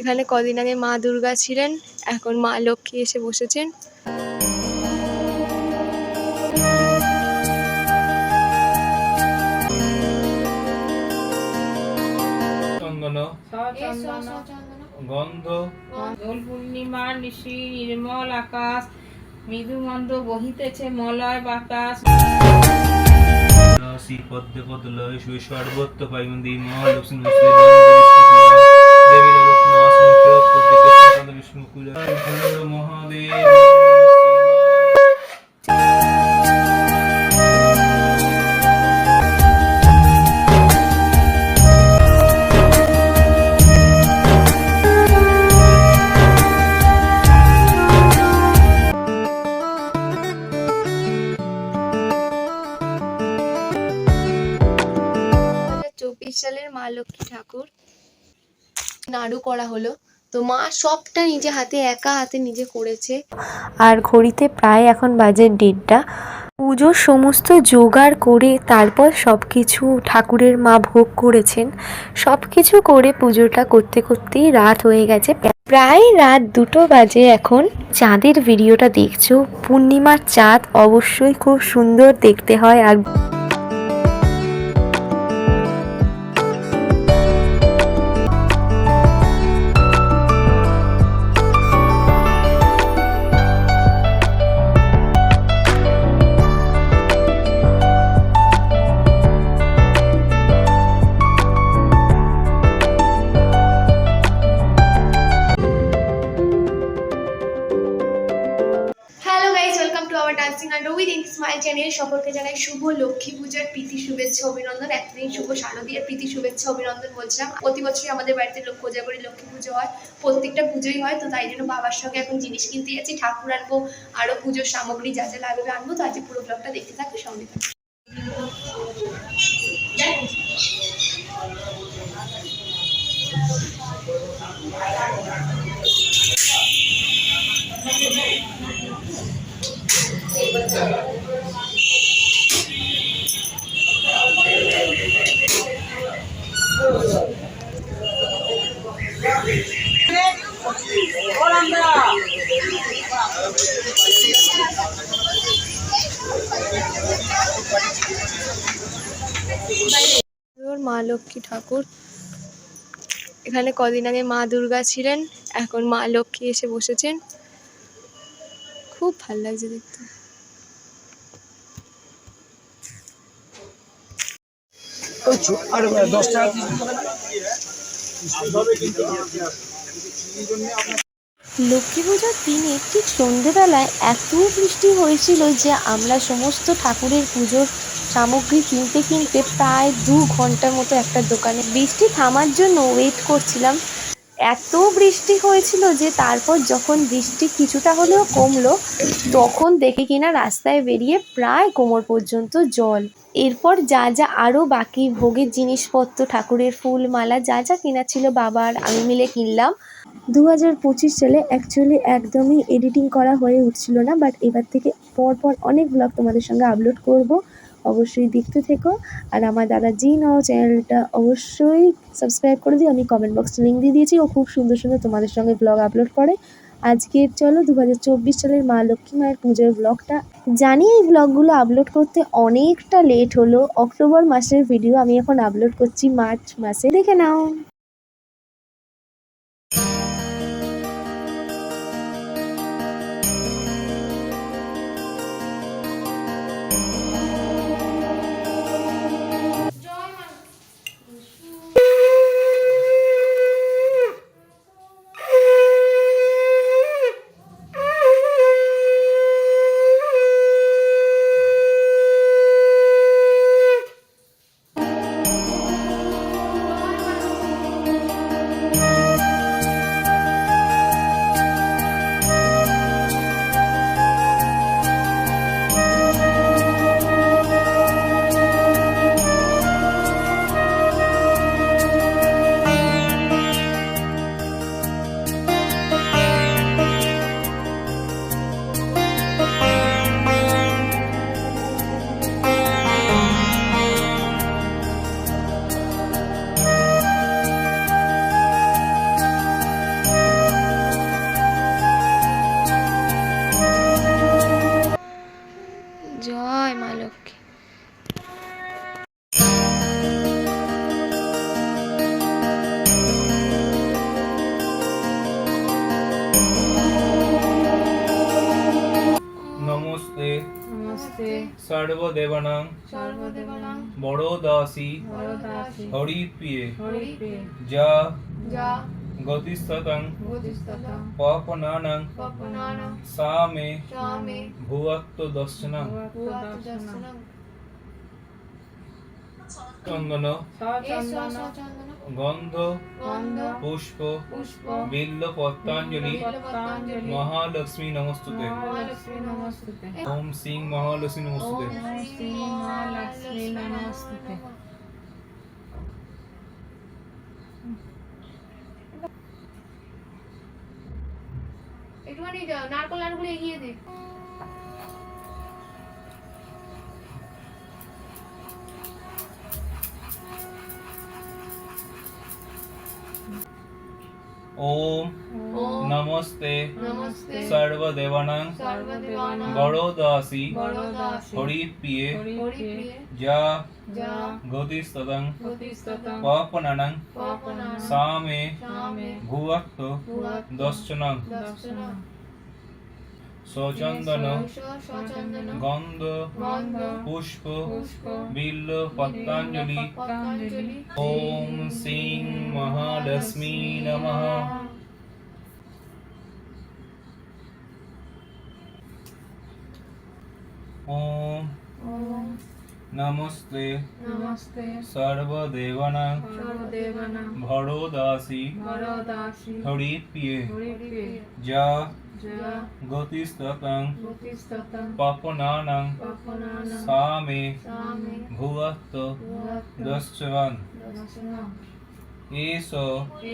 এখানে কদিন আগে মা দুর্গা ছিলেন এখন মা লক্ষ্মী এসে বসেছেন। গন্ধ। দোল নিশি নির্মল আকাশ মৃদুমন্দ বহিতেছে মলয় বাতাস। রাশি পদ্মে পদ্মলয় শুয়ে সর্বত্র পাইমন্দি মহালক্ষ্মী দেবী প্রত্যেক বিষ্ণু কুল মহাদেব সালের মা লক্ষ্মী ঠাকুর। নাড়ু করা হলো। তো মা সবটা নিজে হাতে, একা হাতে নিজে করেছে। আর ঘড়িতে প্রায় এখন বাজে দেড়টা। পুজোর সমস্ত জোগাড় করে তারপর সব কিছু ঠাকুরের মা ভোগ করেছেন। সব কিছু করে পুজোটা করতে করতেই রাত হয়ে গেছে। প্রায় রাত দুটো বাজে এখন। চাঁদের ভিডিওটা দেখছ। পূর্ণিমার চাঁদ অবশ্যই খুব সুন্দর দেখতে হয়। আর অভিনন্দন। এতদিন শুভ শারদীয়ার প্রীতি, শুভেচ্ছা, অভিনন্দন বলছিলাম। প্রতি বছরই আমাদের বাড়িতে কোজাগরি লক্ষ্মী পুজো হয়। প্রত্যেকটা পুজোই হয়, তো তাই জন্য বাবার সঙ্গে এখন জিনিস কিনতে যাচ্ছি। ঠাকুর আনব আরও পুজোর সামগ্রী যা যা লাগবে আনব, তো আজকে পুরো ব্লগটা দেখতে থাকবে, সঙ্গে থাকবে। ওর মা লক্ষ্মী ঠাকুর। এখানে কদিন আগে মা দুর্গা ছিলেন, এখন মা লক্ষ্মী এসে বসেছেন। খুব ভালো লাগছে দেখতে। দশ টাকা। লক্ষ্মী পুজোর দিনে ঠিক সন্ধেবেলায় এত বৃষ্টি হয়েছিল যে আমরা সমস্ত ঠাকুরের পুজোর সামগ্রী কিনতে কিনতে প্রায় দু ঘণ্টার মতো একটা দোকানে বৃষ্টি থামার জন্য ওয়েট করছিলাম। এত বৃষ্টি হয়েছিল যে তারপর যখন বৃষ্টি কিছুটা হলেও কমলো, তখন দেখে কিনা রাস্তায় বেরিয়ে প্রায় কোমর পর্যন্ত জল। এরপর যা যা আরও বাকি ভোগের জিনিসপত্র, ঠাকুরের ফুল মালা যা যা কেনা ছিল বাবার, আমি মিলে কিনলাম। দু হাজার পঁচিশ সালে অ্যাকচুয়ালি একদমই এডিটিং করা হয়ে উঠছিল না বাট এবার থেকে পর পর অনেক ব্লগ তোমাদের সঙ্গে আপলোড করব। অবশ্যই দেখতে থেকো। আর আমার দাদা জি নাও চ্যানেলটা অবশ্যই সাবস্ক্রাইব করে দিও। আমি কমেন্ট বক্সে লিঙ্ক দিয়ে দিয়েছি। ও খুব সুন্দর সুন্দর তোমাদের সঙ্গে ব্লগ আপলোড করে। আজকে চলো দু হাজার চব্বিশ সালের মা লক্ষ্মী মায়ের পুজোর ব্লগটা জানি এই ব্লগগুলো আপলোড করতে অনেকটা লেট হলো। অক্টোবর মাসের ভিডিও আমি এখন আপলোড করছি, মার্চ মাসে। দেখে নাও। সর্বদেবানাং সর্বদেবানাং বড় দাসী বরদাসী হরিপ্রিয়ে হরিপ্রিয়ে যা যা গতিস্ততং বোধিস্ততা পাপনানাং পপনানাং সা মে স্বামে ভুয়াত্ম দর্শনং ভুয়াত দর্শনং চন্দন এ সচন্দন সচন্দন গন্ধ গন্ধ পুষ্প পুষ্প বিল্ল পত্রাঞ্জলি পত্রাঞ্জলি মহালক্ষ্মী নমস্তুতে। মহালক্ষ্মী নমস্তুতে। ওম সিং মহালক্ষ্মী নমস্তুতে। ওম শ্রী মহালক্ষ্মী নমস্তুতে। একটুখানি নারকল নারকল এগিয়ে দে। ओम नमस्ते। सर्वदेवन। गणोदासी हरिप्रिय जा। गतिस्तदं। पापननं। सामे। भुवक्तु। दर्शनं সচন্দন সচন্দন গন্ধ গন্ধ পুষ্প পুষ্প বিল্ল পত্রাঞ্জলি পতঞ্জলি ওম সিং মহালক্ষ্মী নমঃ ওম ওম নমস্তে নমস্তে সর্বদেবানাং সর্বদেবানাং ভরদাসী বরদাসী হরিপ্রিয়ে হরিপ্রিয়ে যা যা গতিস্ততং বোধিস্ততা পাপনানাং পপনানাং সা মে স্বামে ভুয়াত্ম ভুয়াত দর্শনং দর্শনং এষ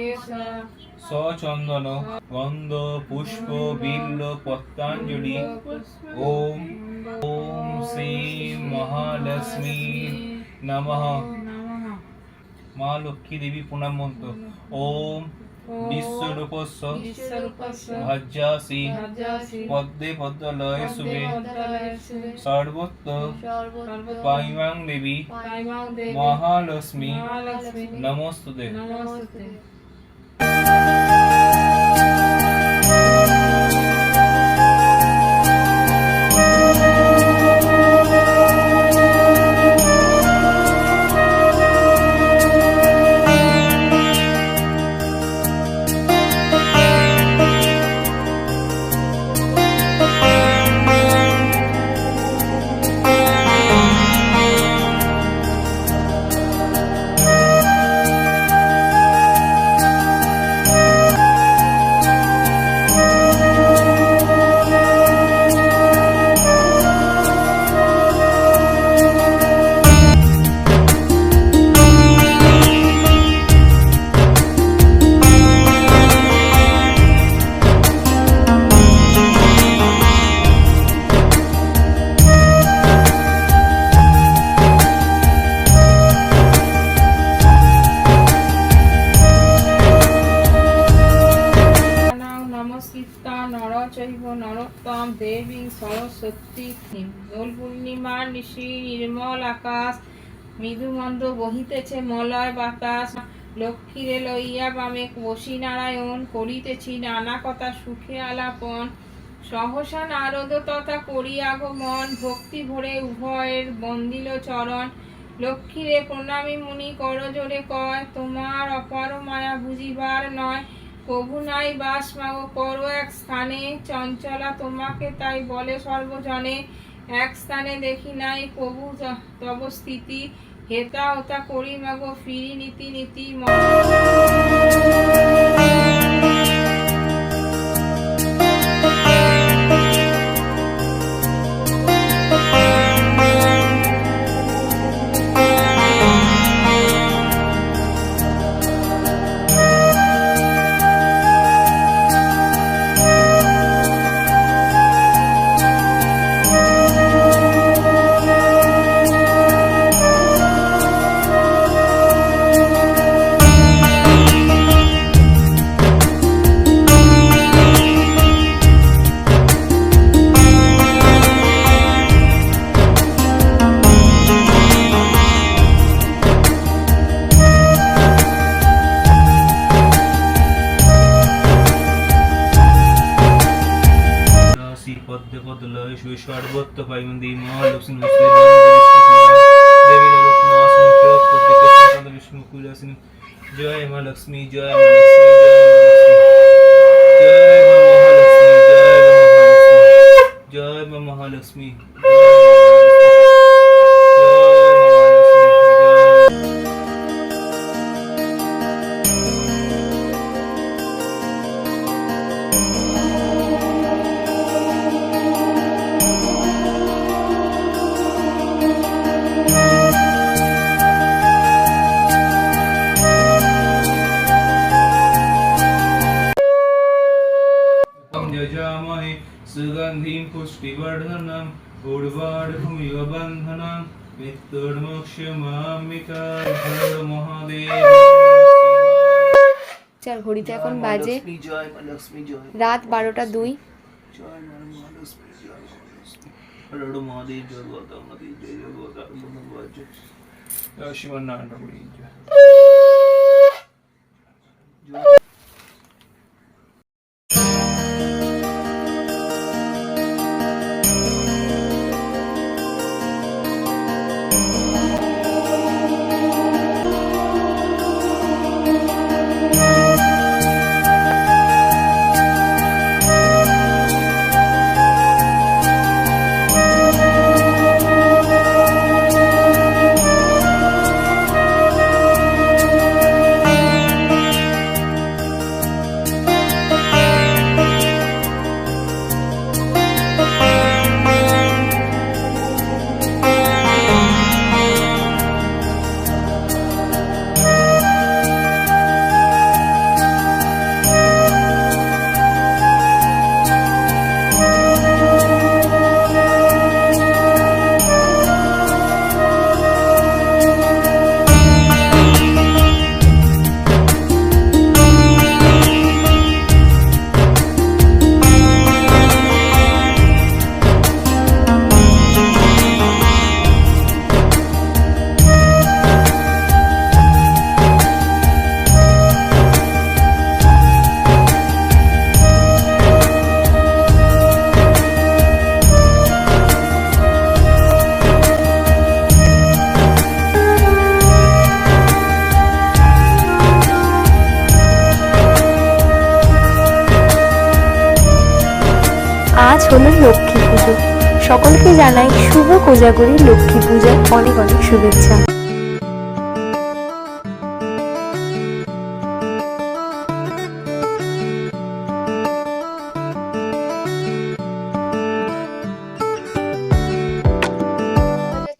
এষা সচন্দন গন্ধ পুষ্প বিল্ল পত্রাঞ্জলি ওম ওম শ্রী মহালক্ষ্মী নমঃ নমঃ মা লক্ষ্মী দেবী প্রণাম মন্ত্র ওম বিশ্বরূপস্য বিশ্বরূপস্য ভজ্জাসি রাজ্যাসি পদ্মে পদ্মলয়ে শুভে পদ্মলয়ে শুভে সর্বত্র সর্বত্র পাইমাং দেবী পাইমাং দেবী মহালক্ষ্মী মহালক্ষ্মী নমস্তুতে দোল নিশি নির্মল আকাশ বহিতেছে মলয় বাতাস। লক্ষ্মীরে লইয়া বামে বসি নারায়ণ, করিতেছি নানা কথা সুখে আলাপন। সহসা নারদ তথা করি আগমন, ভক্তি ভরে উভয়ের বন্দিল চরণ। লক্ষ্মীরে প্রণামী মুনি করজোরে কয়, তোমার অপার মায়া বুঝিবার নয়। প্রভু নাই বাস মাগো, করো এক স্থানে, চঞ্চলা তোমাকে তাই বলে সর্বজনে। এক স্থানে দেখি নাই প্রভু তব স্থিতি। হেতা হতা করি মাগো, ফিরি নীতি নীতি सिंह जय माँ लक्ष्मी जय माँ लक्ष्मी जय माँ महालक्ष्मी जय माँ महालक्ष्मी जय माँ महालक्ष्मी सुगन्धिं पुष्टिवर्धनम् उर्वारुकमिव बन्धनं मृत्युर्मोक्षमामिका हर মহাদেব চার ঘড়িতে এখন বাজে লক্ষ্মী জয় মা লক্ষ্মী জয় রাত বারোটা দুই জয় আজ হলো লক্ষ্মী পুজো। সকলকে জানাই শুভ কোজাগরী লক্ষ্মী পূজার অনেক অনেক শুভেচ্ছা।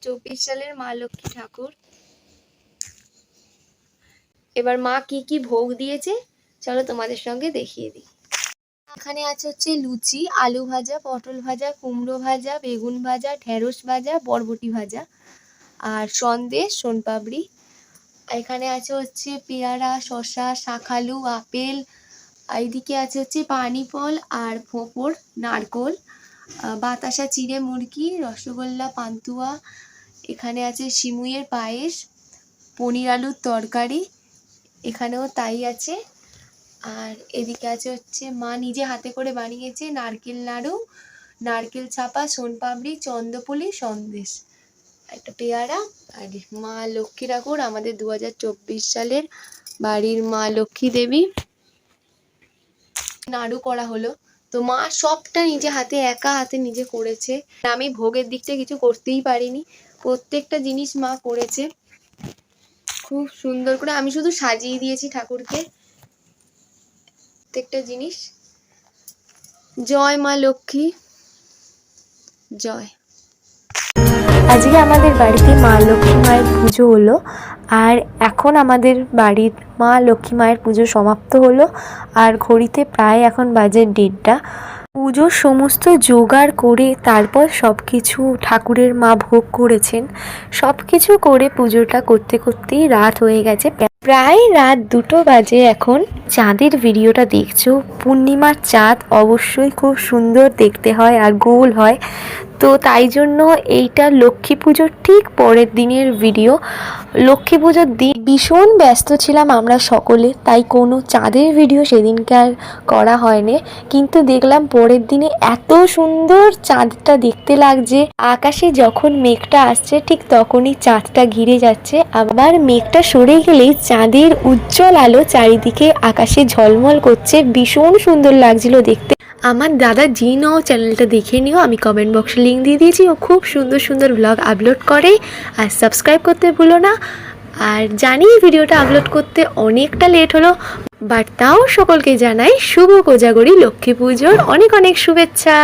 চব্বিশ সালের মা লক্ষ্মী ঠাকুর। এবার মা কি কি ভোগ দিয়েছে, চলো তোমাদের সঙ্গে দেখিয়ে দিই। এখানে আছে হচ্ছে লুচি, আলু ভাজা, পটল ভাজা, কুমড়ো ভাজা, বেগুন ভাজা, ঢেঁড়স ভাজা, বরবটি ভাজা আর সন্দেশ সোনপাপড়ি এখানে আছে হচ্ছে পেয়ারা, শসা, শাখালু, আপেল এইদিকে আছে হচ্ছে পানিফল আর ভোঁপড় নারকোল বাতাসা, চিড়ে মুরগি, রসগোল্লা, পান্তুয়া। এখানে আছে সিমুইয়ের পায়েস, পনির আলুর তরকারি। এখানেও তাই আছে। আর এদিকে আছে হচ্ছে মা নিজে হাতে করে বানিয়েছে নারকেল নাড়ু, নারকেল ছাপা, সোনপাপড়ি, চন্দ্রপুলি, সন্দেশ। একটা পেয়ারা আর মা লক্ষ্মী ঠাকুর আমাদের দু হাজার চব্বিশ সালের বাড়ির মা লক্ষ্মী দেবী। নাড়ু করা হলো। তো মা সবটা নিজে হাতে, একা হাতে নিজে করেছে। আমি ভোগের দিকটা কিছু করতেই পারিনি। প্রত্যেকটা জিনিস মা করেছে। খুব সুন্দর করে আমি শুধু সাজিয়ে দিয়েছি ঠাকুরকে। প্রত্যেকটা জিনিস। জয় মা লক্ষ্মী। জয়। আজকে আমাদের বাড়িতে মা লক্ষ্মী মায়ের পুজো হলো, আর এখন আমাদের বাড়ির মা লক্ষ্মী মায়ের পুজো সমাপ্ত হলো, আর ঘড়িতে প্রায় এখন বাজে দেড়টা। পুজোর সমস্ত জোগাড় করে তারপর সব কিছু ঠাকুরের মা ভোগ করেছেন। সব কিছু করে পুজোটা করতে করতেই রাত হয়ে গেছে। প্রায় রাত দুটো বাজে এখন। চাঁদের ভিডিওটা দেখছ? পূর্ণিমার চাঁদ অবশ্যই খুব সুন্দর দেখতে হয় আর গোল হয়। তো তাই জন্য এইটা লক্ষ্মী পুজোর ঠিক পরের দিনের ভিডিও। লক্ষ্মী পুজোর দিন ভীষণ ব্যস্ত ছিলাম আমরা সকলে, তাই কোনো চাঁদের ভিডিও সেদিনকে আর করা হয়নি। কিন্তু দেখলাম পরের দিনে এত সুন্দর চাঁদটা দেখতে লাগছে। আকাশে যখন মেঘটা আসছে, ঠিক তখনই চাঁদটা ঘিরে যাচ্ছে। আবার মেঘটা সরে গেলেই চাঁদের উজ্জ্বল আলো চারিদিকে আকাশে ঝলমল করছে। ভীষণ সুন্দর লাগছিল দেখতে। আমার দাদা জি নাও চ্যানেলটা দেখে নিও। আমি কমেন্ট বক্সে লিঙ্ক দিয়ে দিয়েছি। ও খুব সুন্দর সুন্দর ব্লগ আপলোড করে। আর সাবস্ক্রাইব করতে ভুলো না। আর জানি ভিডিওটা আপলোড করতে অনেকটা লেট হলো। বাট তাও সকলকে জানাই শুভ কোজাগরি, লক্ষ্মী পুজোর অনেক অনেক শুভেচ্ছা।